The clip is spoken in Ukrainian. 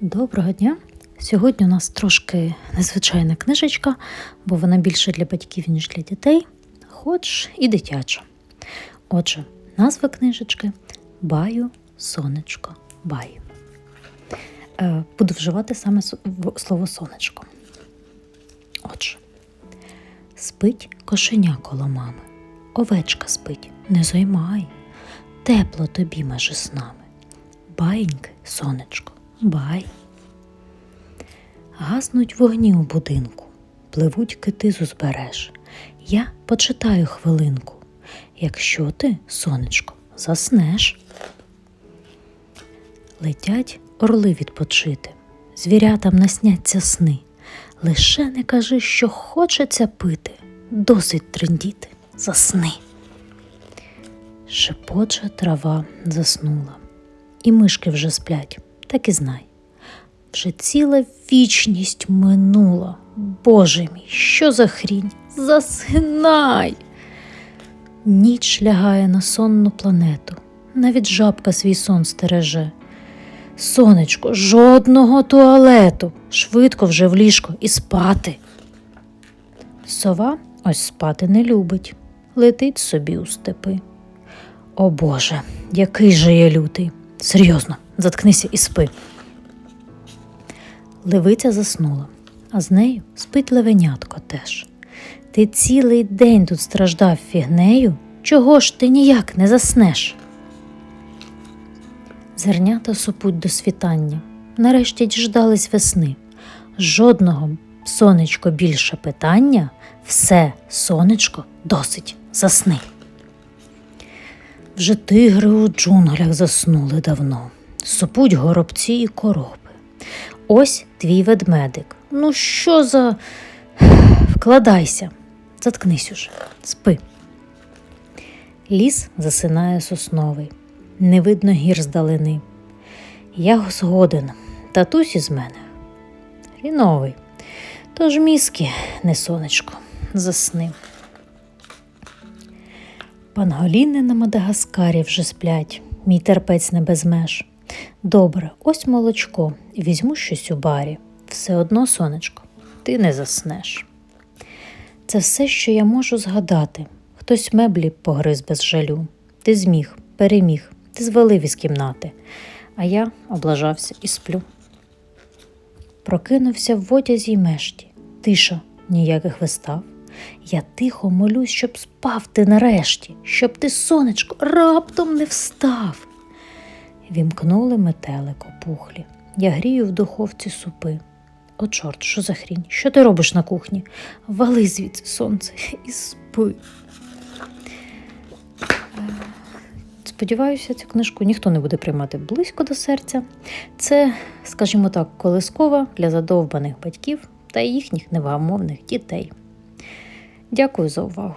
Доброго дня! Сьогодні у нас трошки незвичайна книжечка, бо вона більше для батьків, ніж для дітей, хоч і дитяча. Отже, назва книжечки Баю, сонечко, баю. Е, Буду вживати саме слово сонечко. Отже, спить кошеня коло мами, овечка спить, не займай, тепло тобі межи нами. Баєньке, сонечко, бай. Гаснуть вогні у будинку, пливуть кити з узбереж. Я почитаю хвилинку, якщо ти, сонечко, заснеш. Летять орли відпочити, звірятам насняться сни. Лише не кажи, що хочеться пити, досить трендіти, засни. Шепоче трава заснула, і мишки вже сплять, так і знай. Вже ціла вічність минула. Боже мій, що за хрінь? Засинай. Ніч лягає на сонну планету, навіть жабка свій сон стереже. Сонечко, жодного туалету, швидко вже в ліжко і спати. Сова ось спати не любить, летить собі у степи. О Боже, який же я лютий. Серйозно, заткнися і спи. Левиця заснула, а з нею спить левенятко теж. Ти цілий день тут страждав фігнею, чого ж ти ніяк не заснеш? Зернята сопуть до світання, нарешті діждались весни. Жодного сонечко більше питання, все, сонечко, досить засни. Вже тигри у джунглях заснули давно, сопуть горобці і короби. Ось твій ведмедик. Ну що за. Вкладайся, заткнись уже, спи. Ліс засинає сосновий, не видно гір здалини. Я згоден, татусь із мене. Хріновий. Тож мізки, не сонечко, засни. Панголіни на Мадагаскарі вже сплять, мій терпець не без меж. Добре, ось молочко, візьму щось у барі. Все одно, сонечко, ти не заснеш. Це все, що я можу згадати. Хтось меблі погриз без жалю. Ти зміг, переміг, ти звалив із кімнати, а я облажався і сплю. Прокинувся в одязі й мешті, тиша, ніяких вистав. Я тихо молюсь, щоб спав ти нарешті, щоб ти, сонечко, раптом не встав. Вімкнули метелик опухлі. Я грію в духовці супи. О, чорт, що за хрінь? Що ти робиш на кухні? Вали звідси сонце і спи. Сподіваюся, цю книжку ніхто не буде приймати близько до серця. Це, скажімо так, колискова для задовбаних батьків та їхніх невгамовних дітей. Дякую за увагу.